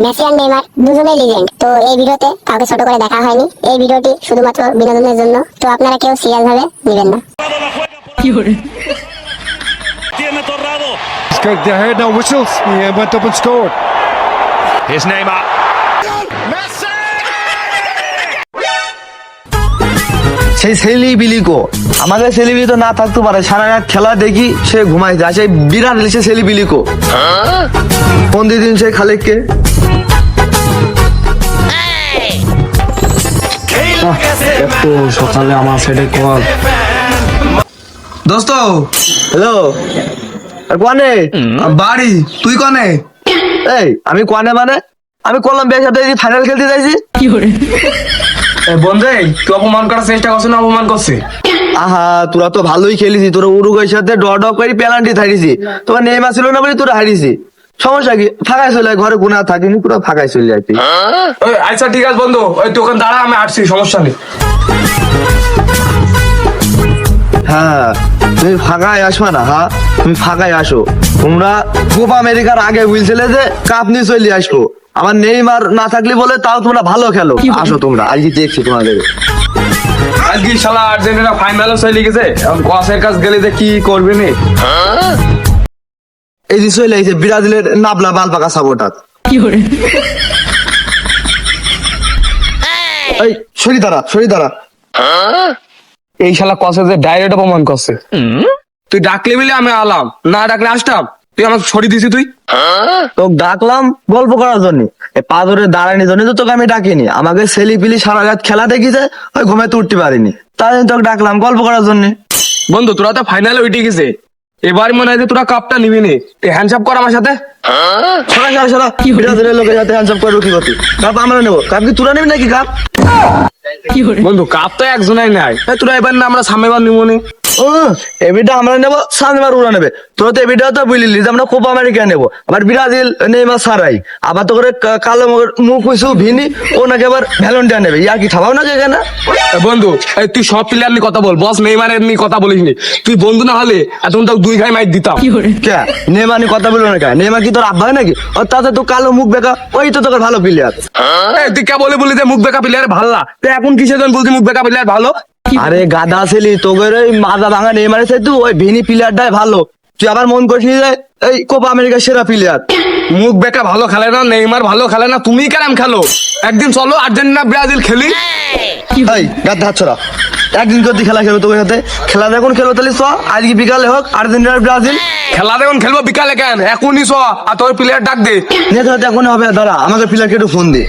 Messi আর Neymar দুজনেই legend তো এই ভিডিওতে কাউকে ছোট করে দেখা হয়নি এই ভিডিওটি শুধুমাত্র বিনোদনের জন্য তো আপনারা কেউ সিরিয়াস ভাবে নেবেন না Tiene Torrado. The head, now whistles. He went up and scored. Here's Neymar. সেই সেলি বিলিকো আমাদের সেলিব্রিটি তো না থাকতে পারে। সারা রাত খেলা দেখি সে ঘুমাই যায়। সেই বিরাট সে সেলি বিলিকো কোন দিন সেই খালেককে এত সকালে আমার সাইডে কল দোস্ত হ্যালো। কনে বাড়ি। তুই কনে এই আমি কনে মানে? আমি কলম্বিয়ার সাথে ফাইনাল খেলতে চাইছি বন্ধে তুই অপমান করার চেষ্টা করছে না অপমান করছে? আহা তোরা তো ভালোই খেলিছি। তোরা উরুগুয়ের সাথে ড ড করে পেনাল্টি হারিয়েছি তোমার নেইমা ছিল না বলে তোরা হারিয়েছি সমস্যা কি? ফাঁকায় চলে ঘরে গুণা থাকিনি পুরো ফাঁকায় চলে ওই আচ্ছা ঠিক আছে বন্ধু ওই ওখানে দাঁড়া আমি আসছি সমস্যা নেই। হ্যাঁ তুমি ফাঁকায় আসবা না হ্যাঁ? তুমি ফাঁকায় আসো। তোমরা কোপা আমেরিকার আগে বুঝছিলে যে কাপ নিয়ে চলে আসব। আমার নেইমার না থাকলে বলে তাও তোমরা ভালো খেলো। আসো তোমরা আজকে দেখছি তোমাদের। আজকে শালা আর্জেন্টিনা ফাইনালে চলে গেছে। এখন কসের কাছ গেলে যে কি করবি নি? এই যে চলে আইছে ব্রাজিলের নাবলা বাল পাকা সাপোর্টার এই সরি দাঁড়া সরি দাঁড়া এই শালা কসে যে ডাইরেক্ট অপমান করছে। তুই ডাকলে বলে আমি আলাম না ডাকলে আসতাম। তুই আমাকে ছড়ি দিছি তুই? তোকে ডাকলাম গল্প করার জন্য। পাথরে দাঁড়ানোর জন্য তো তোকে আমি ডাকিনি। আমাকে সেলি পিলি সারা রাত খেলা দেখিছে ওই ঘুমাতে উঠতে পারিনি। তাই জন্য তোকে ডাকলাম গল্প করার জন্য। বন্ধু তোরা তো ফাইনালে উঠে গেছে। এবার মনে হয় যে তোরা কাপটা নিবি নি। তুই হ্যান্ডসাপ কর আমার সাথে। সরা সরা সরা ব্রাজিলের লোকের সাথে হ্যান্ডসাপ করে রুখি করতি। কাপ আমরা নেব। কাপ কি তোরা নিবি নাকি কাপ বন্ধু কাপ তো একজনাই নাই। তোরা এবার না আমরা সামনেবার নিবো নি। এবিটা আমরা নেব সামনেবার ওরা নেবে। তোরা তো এবিটা তো বুঝলি যে আমরা কোপা আমেরিকা নেব। আবার ব্রাজিল নেইমার সারাই আবার তো করে কালো মুখ- হইসু ভিনি ও নাকি আবার নেবে। ইয়া কি না এখানে? বন্ধু তুই সব প্লেয়ার নিয়ে কথা বল বস নেইমারের নিয়ে কথা বলিস নি। তুই বন্ধু না হলে এখন তো দুই ঘাই মাইক দিতাম। কে নেইমার নিয়ে কথা বলব না কে নেইমার কি তোর আব্বা হয় নাকি? ও তাতে তো কালো মুখ বেকা ওই তো তোর ভালো প্লেয়ার তুই কে বলে বলি যে মুখ বেকা প্লেয়ার ভালো না তুই এখন কিসের জন্য বলছিস মুখ বেকা প্লেয়ার ভালো? আরে গাদা ছেলি তোদের ওই মাজা ভাঙা নেইমারের চাই তুই ওই ভিনি প্লেয়ারটাই ভালো। তুই আবার মন করিস যে এই কোপা আমেরিকার সেরা প্লেয়ার মুখ বেকা ভালো খেলে না নেইমার ভালো খেলে না তুমি কেরাম খেলো? একদিন চলো আর্জেন্টিনা ব্রাজিল খেলি। এই গাদ ছড়া। একদিন যদি খেলা খেলব তোর সাথে খেলা যখন খেলব তাহলে চ আজকে বিকালে হোক আর্জেন্টিনার ব্রাজিল। খেলা দেখুন খেলব বিকালে কেন? এখনই চ আর তোর প্লেয়ার ডাক দে। এখন হবে দাঁড়া আমাকে প্লেয়ারকে একটু ফোন দে।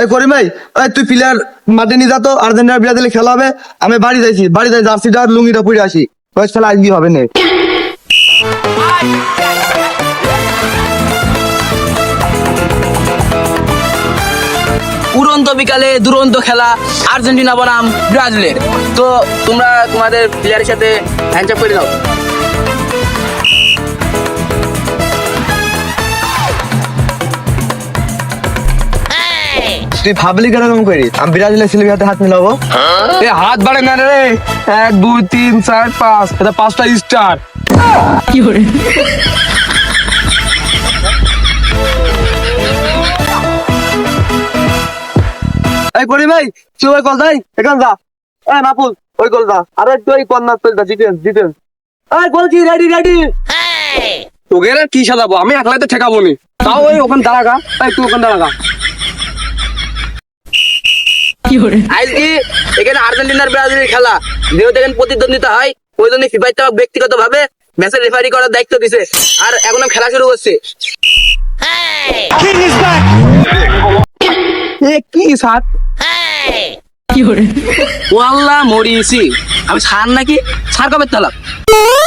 এই করি ভাই, এই তুই প্লেয়ার মাঠে নিয়ে যা তো, আর্জেন্টিনার ব্রাজিলে খেলা হবে, আমি বাড়ি যাইছি, বাড়ি যাই, জার্সিটা আর লুঙ্গিটা পরে আসি। ওই খেলা আজকে হবে না। উড়ন্ত বিকালে দুরন্ত খেলা, আর্জেন্টিনা বনাম ব্রাজিলের। তো তোমরা তোমাদের প্লেয়ারের সাথে হ্যান্ডচাপ করে দাও তুই ভাবলি কেন এরকম করি আমি ব্রাজিলের ছেলের হাতে হাত মিলাবো। এ হাত বাড়ে না রে। এক দুই তিন চার পাঁচ। এটা পাঁচটা স্টার এই করি ভাই তুই ওই কল যাই এখান যা। এই মাপুল ওই কল যা। আরে তুই ওই তুই যা ডিটেলস ডিটেলস এই বলছি রেডি রেডি তোকে কি সাজাবো? আমি একলাই তো ঠেকাবো নি। তাও ওই ওখানে দাঁড়াগা। এই তুই ওখানে দাঁড়াগা। আজকে এখানে আর্জেন্টিনার ব্রাজিলের খেলা। যেহেতু এখানে প্রতিদ্বন্দ্বিতা হয় ওই জন্য ফিফাই তো ব্যক্তিগত ভাবে ম্যাচের রেফারি করার দায়িত্ব দিছে। আর এখন খেলা শুরু is কি সাত ও আল্লাহ মরিয়েছি আমি সার নাকি? সার কবে তালাম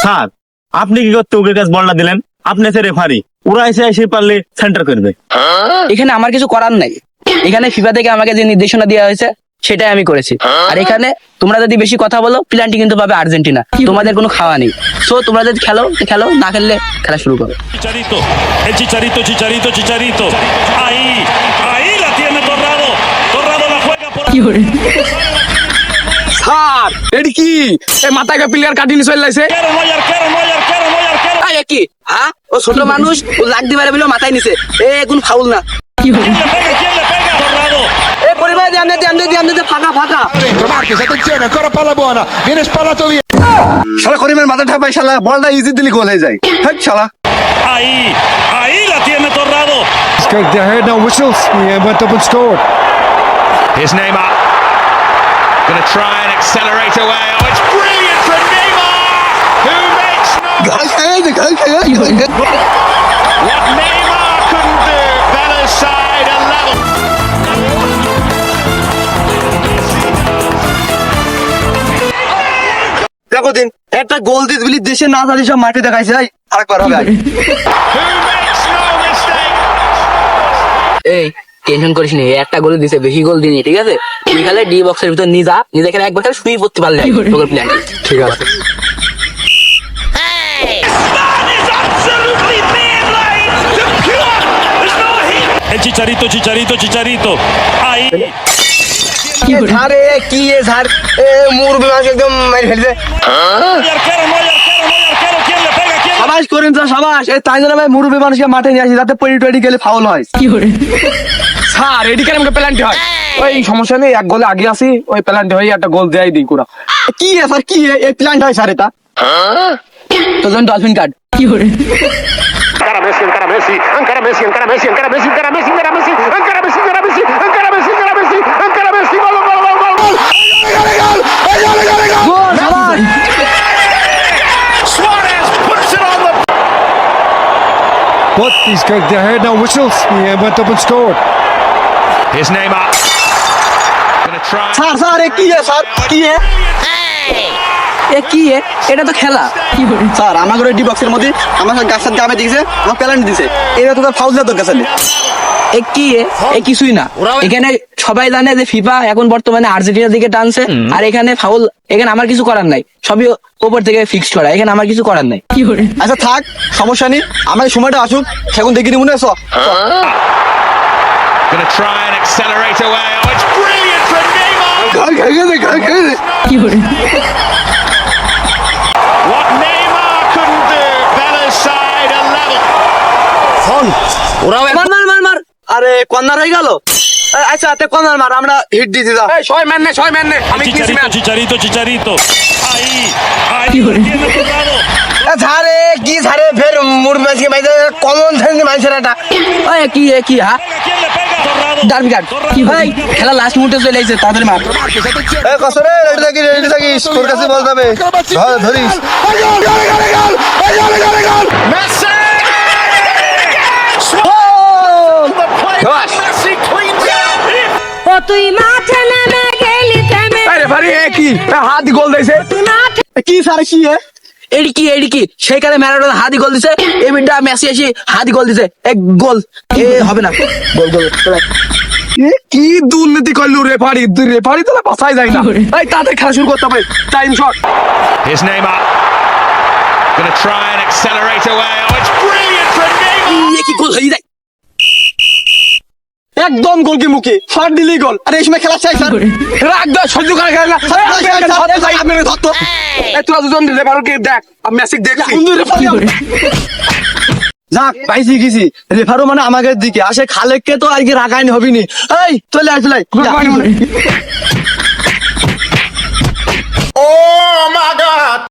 স্যার আপনি কি করতে ওকে কাছে বলটা দিলেন? আপনি এসে রেফারি ওরা এসে এসে পারলে সেন্টার করবে। এখানে আমার কিছু করার নাই। এখানে ফিফা থেকে আমাকে যে নির্দেশনা দেওয়া হয়েছে সেটাই আমি করেছি। আর এখানে তোমরা যদি বেশি কথা বলো প্ল্যানটি কিন্তু পাবে আর্জেন্টিনা। তোমাদের কোনো খাওয়া নেই। সো তোমরা যদি খেলো খেলো না খেললে খেলা শুরু করো। স্যার এটি কি? মাথায় প্লেয়ার চলে কি? হ্যাঁ? ও ছোট মানুষ ও লাগ দিবারে বলে মাথায় নিছে। এ কোন ফাউল না। দিয়ে আমনে দিয়ে ফাঁকা ফাঁকা Dentro Marquez, attenzione, ancora palla buona. Viene spallato via. শালা করিমের মাথা ঠাপাই শালা বলটা ইজি দিলি গোল হয়ে যায় হ্যাঁ শালা Ahí, ahí la tiene Torrado. Skate ahead, no whistles. He uh, went up and scored. Here's Neymar. To try and accelerate away. Oh, it's brilliant from Neymar, who makes no. What Neymar couldn't do, Bella's side a level. দেখো দিন একটা গোল this বলি দেশে না জানি সব মাঠে দেখাইছে এই, আরেকবার হবে. এই টেনশন করিস নি একটা গোল দিছে বেশি গোল দিনি ঠিক আছে তুই খালি ডি বক্সের ভিতর নিয়ে যা নিজে এখানে একবার খালি শুয়ে পড়তে পারলে তোর প্ল্যান ঠিক আছে. El chicharito, chicharito, chicharito. Ahí. আরে হয়। ওই সমস্যা নেই এক গোলে আগে আসি ওই প্ল্যানটি হয়ে একটা গোল দেয় দিই কুড়া কি এই প্ল্যান হয় স্যার এটা? তো জন ডলফিন কি করে? But he's got, the head now whistles. He went up and scored. His name up. Gonna try. Sir, sir, ये की है sir, की है. ये की है. এটা তো খেলা কি বলি স্যার আমার ডি বক্সের মধ্যে আমার গাছের গামে দিয়েছে আমার প্যালেন্ট দিয়েছে এটা তো ফাউল দেওয়া দরকার স্যার কি এ? কিছুই না এখানে সবাই জানে যে ফিফা এখন বর্তমানে আর্জেন্টিনার দিকে টানছে আর এখানে ফাউল এখানে আমার কিছু করার নাই সবই ওপর থেকে ফিক্সড করা এখানে আমার কিছু করার নাই আচ্ছা থাক সমস্যা নেই আমার সময়টা আসুক সেখন দেখি মনে আছে Going try and accelerate away. Oh, it's brilliant from Neymar. What Neymar couldn't do, Bella's side a level. মার আরে কর্নার হয়ে গেল আচ্ছা তে কর্নার মার আমরা হিট দিয়ে এই ছয় ম্যান নে ছয় ম্যান নে আমি কিস ম্যান আই আই কি ঝাড়ে ফের মুড় মাঝে মাঝে কমন ঝাড়ে মানুষের এটা কি এ কি হা ডার্বি কি ভাই খেলা লাস্ট মুহূর্তে চলে আইছে তাড়াতাড়ি মার কসরে রেডি থাকিস রেডি কাছে বল যাবে ধরিস ও তুই মাঠে নেমে গেলি থেমে এই রেফারি এ কি? হাত গোল দিয়েছে। কি স্যার কি এ? এডি কি সেইখানে ম্যারাডোনা হাতি গোল দিছে এই মেসি এসে হাতি গোল দিছে এক গোল। এ হবে না। গোল গোল কি দুর্নীতি করল রেফারি রেফারি তো বাসাই যায় না। এই তাদের খেলা শুরু করতে হবে। Time shot Here's Neymar. Going to try and accelerate away. Oh, it's brilliant from Neymar. কি একদম গোলকি মুখে শট দিলি গোল। আরে এই সময় খেলা চাই স্যার। রাখ দে সহ্য করে খেলা না। আপনি ধরতো। এই তোরা দুজন রেফারকে দেখ আমি মেসি দেখছি। যাক পাইছি গেছি। রেফারও মানে আমাদের দিকে। আসে খালেককে তো আজকে রাখাইনি হবিনি। এই চলে আসলাই Oh my God!